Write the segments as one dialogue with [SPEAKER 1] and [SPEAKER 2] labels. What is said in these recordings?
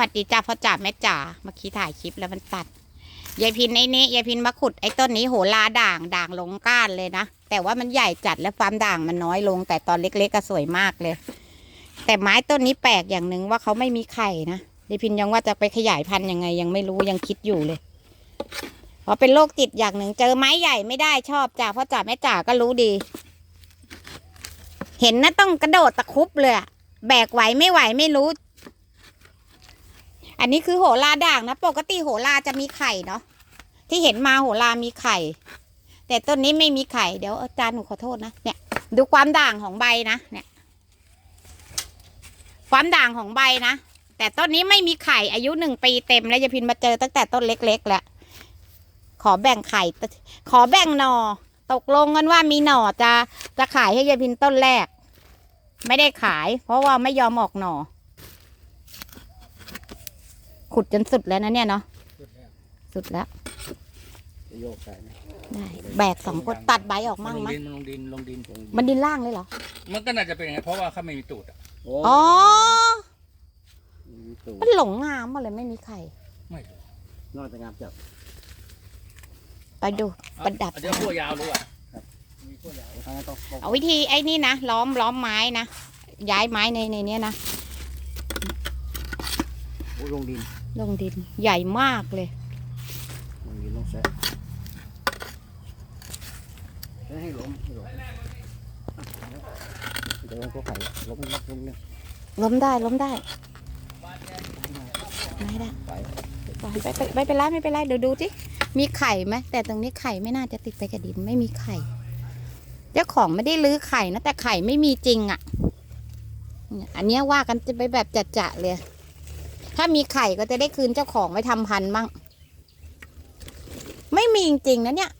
[SPEAKER 1] วัสดีจ้าพ่อจ๋าแม่จ๋าเมื่อกี้ถ่ายคลิปแล้วมันตัดยายพินไอ้นี้ยายพินมาขุดไอ้ต้นนี้โหราด่างด่างลงก้านเลยนะ แต่ว่ามันใหญ่จัดและความด่างมันน้อยลง แต่ตอนเล็ก ๆก็สวยมากเลย แต่ไม้ต้นนี้แปลกอย่างหนึ่งว่าเขาไม่มีไข่นะยายพินยังว่าจะไปขยายพันธุ์ยังไงยังไม่รู้ยังคิดอยู่เลยเพราะเป็นโรคติดอย่างหนึ่งเจอไม้ใหญ่ไม่ได้ชอบจ้าพ่อจ๋าแม่จ๋าก็รู้ดี เห็นนะต้องกระโดดตะคุบเลยแบกไหวไม่ไหวไม่รู้ อันนี้คือโหราด่างนะ ปกติโหราจะมีไข่เนาะที่เห็นมาโหรามีไข่ แต่ต้นนี้ไม่มีไข่เดี๋ยวอาจารย์หนูขอโทษนะเนี่ย ดูความด่างของใบนะเนี่ย ความด่างของใบนะแต่ต้นนี้ไม่มีไข่อายุหนึ่งปีเต็มแล้วยายพินมาเจอตั้งแต่ต้นเล็ก ๆ แล้วขอแบ่งไข่ ขอแบ่งหนอตกลงกันว่ามีหน่อจะจะขายให้ยายพินต้นแรก ไม่ได้ขาย เพราะว่าไม่ยอมออกหน่อ ขุดจนสุดแล้วนะเนี่ยเนาะสุดแล้ว
[SPEAKER 2] จะโยกใส่ไหม
[SPEAKER 1] ได้แบกสองคนตัดใบออกมั่ง
[SPEAKER 3] ลง
[SPEAKER 1] มั้
[SPEAKER 3] ดิ
[SPEAKER 1] ย
[SPEAKER 3] นมันลงดินลงดิน
[SPEAKER 1] มันดินล่างเลยเหรอ
[SPEAKER 3] มันก็น่าจะเป็นอย่างนั้นเพราะว่าเขาไม่มีตูดอะ
[SPEAKER 2] โอ้
[SPEAKER 1] อ๋อ
[SPEAKER 2] มีตูด
[SPEAKER 1] มันหลงงามมาเลยไม่มีไข่
[SPEAKER 3] ไม่รู้
[SPEAKER 2] นอกจากงามจับ
[SPEAKER 1] ไปดูประดับ
[SPEAKER 3] เดี๋ยวขั้วยาวรู้อะ
[SPEAKER 2] มีพวกใหญ่ทางนั้นต้องต้อง
[SPEAKER 1] เอาวิธีไอ้นี่นะล้อมล้อมไม้นะย้ายไม้ในในเนี้ยนะ
[SPEAKER 2] โอ้ลงดิน
[SPEAKER 1] ลงดินใหญ่มากเลย
[SPEAKER 2] ลงดินลงแซะแล้วให้ล้มให้ล้มเดี๋ยวมันก็ไข่ล้มล้มเนี่ย
[SPEAKER 1] ล้มได้ล้มได้ไม่ได้
[SPEAKER 2] ไป
[SPEAKER 1] ไปไปไม่เป็นไรไม่เป็นไรเดี๋ยวดูสิมีไข่ไหมแต่ตรงนี้ไข่ไม่น่าจะติดไปกับดินไม่มีไข่เจ้าของไม่ได้ลื้อไข่นะแต่ไข่ไม่มีจริงอะ่ะเนี่ยอันเนี้ยว่ากันจะไปแบบจัดๆเลย ถ้ามีไข่ก็จะได้คืนเจ้าของไว้ทำพันธุ์มั่งไม่มีจริงๆนะเนี่ย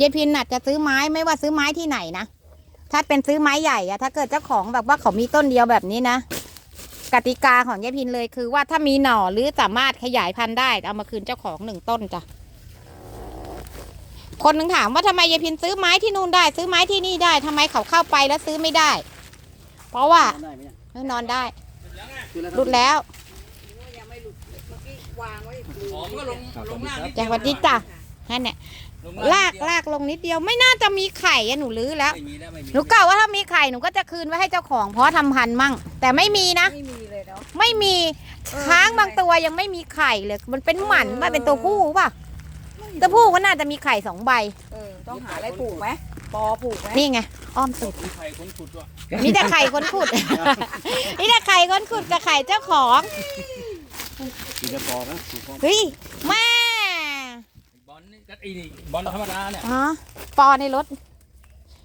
[SPEAKER 1] ยายพินน่ะจะซื้อไม้ไม่ว่าซื้อไม้ที่ไหนนะถ้าเป็นซื้อไม้ใหญ่อะถ้าเกิดเจ้าของแบบว่าเขามีต้นเดียวแบบนี้นะกติกาของยายพินเลยคือว่าถ้ามีหน่อหรือสามารถขยายพันธุ์ได้เอามาคืนเจ้าของหนึ่งต้นจ้ะคนหนึ่งถามว่าทำไมยายพินซื้อไม้ที่นู่นได้ ซื้อไม้ที่นี่ได้ทำไมเขาเข้าไปแล้วซื้อไม่ได้ เพราะว่า
[SPEAKER 2] ได้ไหมเนี่ย
[SPEAKER 1] เออนอนได้
[SPEAKER 2] คือแล้ว
[SPEAKER 1] รุดแล้ว
[SPEAKER 3] หอมก็ลงลงล่างนิด
[SPEAKER 1] จ้ะสวัสดีจ้ะนั่นเนี่ย
[SPEAKER 3] ลง
[SPEAKER 1] ลากลากลงนิดเดียวไม่น่าจะมีไข่อะหนูลื้อแล้ว
[SPEAKER 3] ไม่มีแล้วไม่มี
[SPEAKER 1] หนูกล่าวว่าถ้ามีไข่หนูก็จะคืนไว้ให้เจ้าของ เพราะทำพันธุ์มั่ง แต่ไม่มีนะ
[SPEAKER 4] ไม่มีเลยเนาะ
[SPEAKER 1] ไม่มี
[SPEAKER 4] เออ
[SPEAKER 1] ช้างบางตัวยังไม่มีไข่เลย มันเป็นหมันมันเป็นตัวผู้ป่ะตัวผู้ก็น่าจะมีไข่สองใบ
[SPEAKER 4] เออ ต้องหาอะไรปลูกไหม ปอปลูกไหม
[SPEAKER 1] นี่ไงอ้อมสุด
[SPEAKER 3] ไข่คนขุดว่ะ
[SPEAKER 1] มีแต่ไข่คนขุด มีแต่ไข่คนขุดกับไข่เจ้าของ
[SPEAKER 2] กินกระปอนะถูกต้อง
[SPEAKER 1] เฮ้ยแม่
[SPEAKER 3] บอลนี่ก็ไอ้นี่บอลธรรมดาเนี่ย
[SPEAKER 1] อ๋อปอในรถ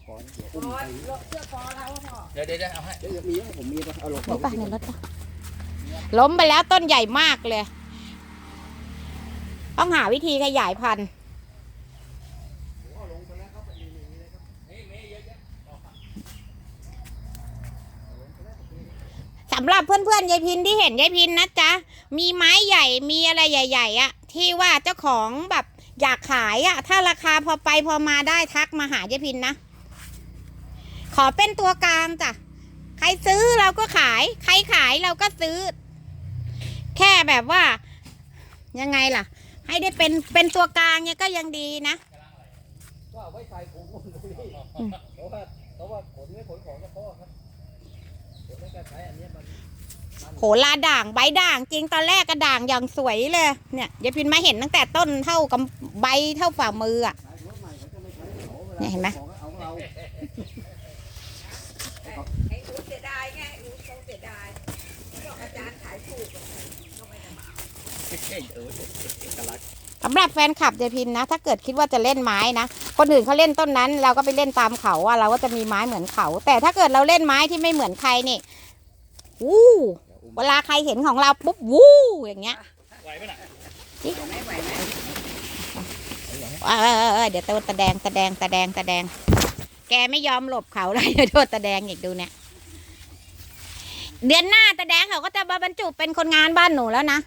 [SPEAKER 2] ปอเดี๋ยวอุ้มไป
[SPEAKER 4] เสื้อปอแล้วพ่อ
[SPEAKER 3] เดี๋ยวเดี๋ยวเดี๋ยวเอาให้
[SPEAKER 2] เดี๋ยวมีให้ผมมีปะเอาลง
[SPEAKER 1] นี่ปะในรถปะล้มไปแล้วต้นใหญ่มากเลย ต้องหาวิธีขยายพันธุ์ สำหรับเพื่อนๆยายพินที่เห็นยายพินนะจ๊ะมีไม้ใหญ่มีอะไรใหญ่ๆอะที่ว่าเจ้าของแบบอยากขายอะถ้าราคาพอไปพอมาได้ทักมาหายายพินนะ ขอเป็นตัวกลางจ้ะใครซื้อเราก็ขาย ใครขายเราก็ซื้อ แค่แบบว่า ยังไงล่ะ ให้ได้เป็นเป็นตัวกลางเนี่ยก็ยังดีนะ
[SPEAKER 2] ก็เอาไว้ใส่ถุงตรงนี้เพราะว่าเพราะว่าขนไม่ขนของกระปอครับ
[SPEAKER 1] โหลาด่างใบด่างจริงตอนแรกก็ด่างอย่างสวยเลย เนี่ยยายพินมาเห็นตั้งแต่ต้นเท่ากับใบเท่าฝ่ามืออะ
[SPEAKER 2] ขายรถใหม่เขาจะไม่ใช้เขาวลา
[SPEAKER 1] เนี่ยเห็นไหม
[SPEAKER 2] ของเอาของเรา
[SPEAKER 4] ไอ้อูเสียดายไงอูคงเสียดายบอกอาจารย์ขายถูกก็ไม่ได้มา
[SPEAKER 3] เอ้ยเออเอกลักษณ์
[SPEAKER 1] สำหรับแฟนคลับยายพินนะ ถ้าเกิดคิดว่าจะเล่นไม้นะ คนอื่นเขาเล่นต้นนั้น เราก็ไปเล่นตามเขาว่าเราก็จะมีไม้เหมือนเขา แต่ถ้าเกิดเราเล่นไม้ที่ไม่เหมือนใครนี่วู้เวลาใครเห็นของเราปุ๊บวู้อย่างเงี้ย
[SPEAKER 3] ไหวปะน่ะ
[SPEAKER 4] ไม่ไหวไหม
[SPEAKER 1] เออเออเออเดี๋ยวตัวตะแดงตะแดงตะแดงตะแดง แกไม่ยอมหลบเขาเลยเดี๋ยวโดนตะแดงอีกดูเนี่ยเดือนหน้าตะแดงเขาก็จะมาบรรจุเป็นคนงานบ้านหนูแล้วนะ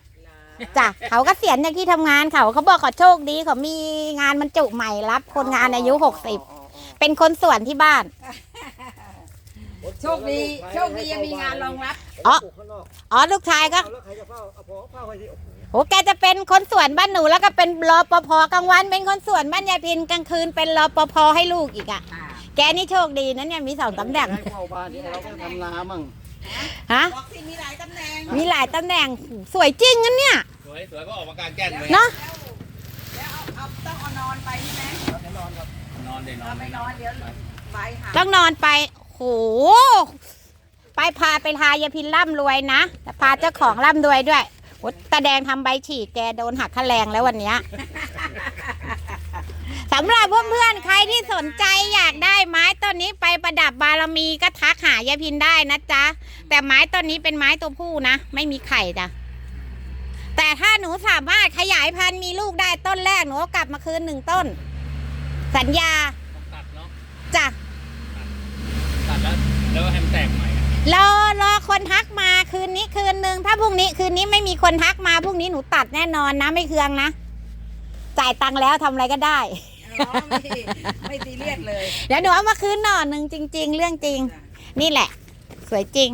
[SPEAKER 1] จ้ะเขาก็เสียนจากที่ทำงานเขาเขาบอกเขาโชคดีเขามีงานบรรจุใหม่รับ คนงานอายุหกสิบเป็นคนส่วนที่บ้าน
[SPEAKER 2] ผ
[SPEAKER 4] โชคดีโชคดียังมีงานรองรับ
[SPEAKER 1] อ๋อ
[SPEAKER 2] ปลูกข้างนอก
[SPEAKER 1] อ๋อลูกชายก็
[SPEAKER 2] เอาแล้วใครจะเฝ้าเอาพอเฝ้าไว้ที่
[SPEAKER 1] โหแกจะเป็นคนสวนบ้านหนูแล้วก็เป็นรปภกลางวัน เป็นคนสวนบ้านยายพินกลางคืนเป็นรปภให้ลูกอีกอะ
[SPEAKER 4] อ่า
[SPEAKER 1] แกนี่โชคดีนะเนี่ยมีสองตำแหน่ง
[SPEAKER 2] ให้เฝ้าบ้านที่เราก็ทำนามั่ง
[SPEAKER 1] ฮะ
[SPEAKER 4] บอกที่มีหลายตำแหน่ง
[SPEAKER 1] มีหลายตำแหน่งสวยจริงนะเนี่ย
[SPEAKER 3] สวยสวยก็ออกมากลางแจ้งเลย
[SPEAKER 1] เนาะ
[SPEAKER 4] แล้วเอาเอาต้องเอานอนไปใช่ไหม
[SPEAKER 3] นอนเดี๋ยวนอ
[SPEAKER 4] เรา
[SPEAKER 3] น
[SPEAKER 4] ไม่นอนเดี๋ยวใบหา
[SPEAKER 1] ต้องนอนไปโหไปพาไปทายายพินร่ำรวยนะแต่พาเจ้าของร่ำรวยด้วยโหตาแดงทำใบฉีกแกโดนหักค่าแรงแล้ววันเนี้ย สำหรับเพื่อนๆ ใครที่สนใจอยากได้ไม้ต้นนี้ไปประดับบารมีก็ทักหายายพินได้นะจ๊ะ แต่ไม้ต้นนี้เป็นไม้ตัวผู้นะ ไม่มีไข่จ้ะ แต่ถ้าหนูสามารถขยายพันธุ์มีลูกได้ต้นแรกหนูก็กลับมาคืนหนึ่งต้น สัญญา
[SPEAKER 3] ตัดเนาะ
[SPEAKER 1] จ้ะ
[SPEAKER 3] ตัดแล้วแล้วให้มันแตกใหม่อะ
[SPEAKER 1] รอรอคนทักมาคืนนี้คืนหนึ่งถ้าพรุ่งนี้คืนนี้ไม่มีคนทักมาพรุ่งนี้หนูตัดแน่นอนนะไม่เคืองนะจ่ายตังค์แล้วทำอะไรก็ได้
[SPEAKER 4] อ๋อไม่ไม่ซีเรียสเลย
[SPEAKER 1] เดี๋ยวหนูเอามาคืนหน่อหนึ่งจริง ๆ เรื่องจริง นี่แหละ สวยจริง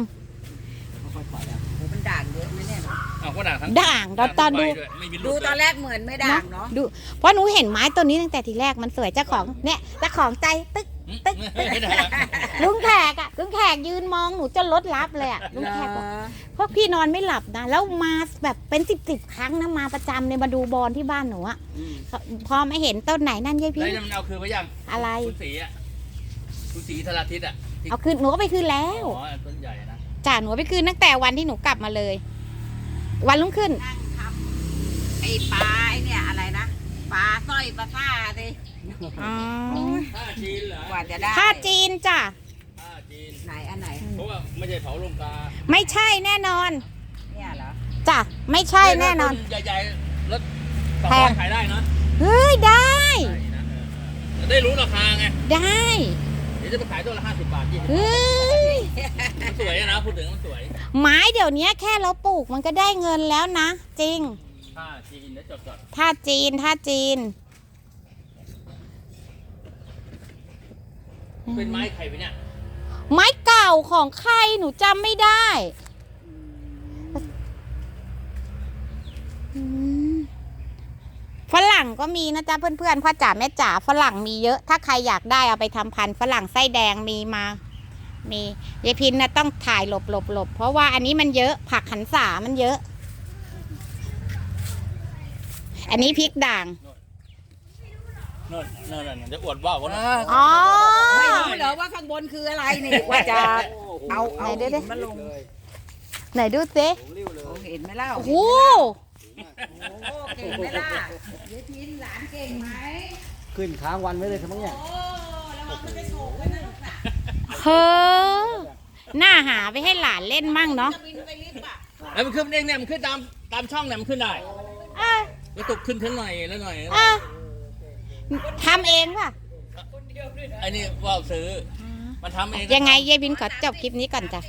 [SPEAKER 2] ค่อยๆปล่อยอะ
[SPEAKER 4] โหมันด่างเยอะไหมเนี่ยเนอะ
[SPEAKER 3] เอาก็ด่างทั้ง
[SPEAKER 1] ด่างเราตอนดู
[SPEAKER 3] ใบวยไม่มีลูก
[SPEAKER 4] ดูตอน
[SPEAKER 3] เลย
[SPEAKER 4] แรกเหมือนไม่ด่างเนาะ
[SPEAKER 1] ดู เพราะหนูเห็นไม้ตัวนี้ตั้งแต่ทีแรกมันสวยเจ้าของเนี่ยเจ้าของใจตึ๊ก ตึ๊ก
[SPEAKER 3] ไม่ได้อะ
[SPEAKER 1] ลุงแขกอะลุงแขกยืนมองหนูจะลดรับเลยอะลุงแขกบอกพวกพี่นอนไม่หลับนะแล้วมาแบบเป็นสิบสิบครั้งนะมาประจำเลยมาดูบอลที่บ้านหนูอะพอไม่เห็นต้นไหนนั่นยาย
[SPEAKER 3] แล้ว
[SPEAKER 1] พี่
[SPEAKER 3] มันเอาคืนไปยัง
[SPEAKER 1] อะไร
[SPEAKER 3] คุณสีอะคุณสีธราทิตอะ
[SPEAKER 1] เอาคืนหนูก็ไปคืนแล้ว
[SPEAKER 3] อ๋อต้นใหญ่นะ
[SPEAKER 1] จ้าหนูไปคืนตั้งแต่วันที่หนูกลับมาเลย วันรุ่งขึ้น
[SPEAKER 4] นั่งทำไอ้ปลาไอเนี่ยอะไรนะปลาสร้อยปลาซ่าสิ
[SPEAKER 1] อ๋อ
[SPEAKER 3] ผ้าจีนเหรอ ก
[SPEAKER 4] ว่าจะได้
[SPEAKER 1] ผ้าจีนจ้ะ
[SPEAKER 3] ผ้าจีน
[SPEAKER 4] ไหนอันไหน
[SPEAKER 3] เพราะว่าไม่ใช่เผาลงกา
[SPEAKER 1] ไม่ใช่แน่นอน
[SPEAKER 4] เนี่ยเหรอ
[SPEAKER 1] จ้ะไม่ใช่แน่นอน
[SPEAKER 3] ใหญ่ๆแล้วสอง
[SPEAKER 1] แพ
[SPEAKER 3] ร้องยขายได้นะ
[SPEAKER 1] เฮ้ยได้
[SPEAKER 3] ใช่นะเออเออจะได้รู้ราคาไง
[SPEAKER 1] ได้
[SPEAKER 3] เดี๋ยวจะไปขายตัวละห้าสิบบาทยี่สิบ
[SPEAKER 1] เฮ้ย
[SPEAKER 3] มันสวยอะนะพูดถึงมันสวย
[SPEAKER 1] ไม้เดี๋ยวนี้แค่เราปลูกมันก็ได้เงินแล้วนะ จริง
[SPEAKER 3] ผ้าจีนแล้วจดจด
[SPEAKER 1] ท่าจีนท่าจีน
[SPEAKER 3] เป็นไม้ไข่ไปเนี่ย
[SPEAKER 1] ไม้เก่าของใครหนูจำไม่ได้ฝรั่งก็มีนะจ๊ะเพื่อนๆพ่อจ๋าแม่จ๋าฝรั่งมีเยอะ ถ้าใครอยากได้เอาไปทำพันธุ์ฝรั่งไส้แดงมีมา มียายพินนะต้องถ่ายหลบหลบหลบเพราะว่าอันนี้มันเยอะผักหันษามันเยอะ อันนี้พริกด่าง
[SPEAKER 3] นั่นนั่นนั่นจะอวดว่าว
[SPEAKER 4] เอ
[SPEAKER 3] นะ
[SPEAKER 4] อ๋
[SPEAKER 1] อ
[SPEAKER 4] ไม่รู้เหรอว่าข้างบนคืออะไรนี่ว่าจะเอาเอา
[SPEAKER 1] ไหนดูดิ
[SPEAKER 4] หินมาลง
[SPEAKER 2] เลย
[SPEAKER 1] ไหนดูสิ
[SPEAKER 2] ผมริ้วเลย
[SPEAKER 4] เห็นไหมเล่า
[SPEAKER 1] โอ้โห
[SPEAKER 4] โอ้เก่งไหมล่ะยายพินหลานเก่งไหม
[SPEAKER 2] ขึ้นค้างวันไว้เลยทั้งเนี่ย
[SPEAKER 4] โอ้ระวังมันจะโฉกไว้นะลูกน่ะ
[SPEAKER 1] เฮ้อหน้าหาไปให้หลานเล่นมั่งเนาะ
[SPEAKER 4] จะบินไปลิฟต์อะ
[SPEAKER 3] แล้วมันขึ้นเองเนี่ยมันขึ้นตามตามช่องเนี่ยมันขึ้นได้
[SPEAKER 1] เอ้ย
[SPEAKER 3] แล้วตกขึ้นขึ้นหน่อยแล้วหน่อย
[SPEAKER 1] เอ้ย ทำเองป่ะ
[SPEAKER 3] ไอ้นี่ว่าวซื้อ มันทำเอง
[SPEAKER 1] ยังไงยายบินขอจบคลิปนี้ก่อนจ้ะ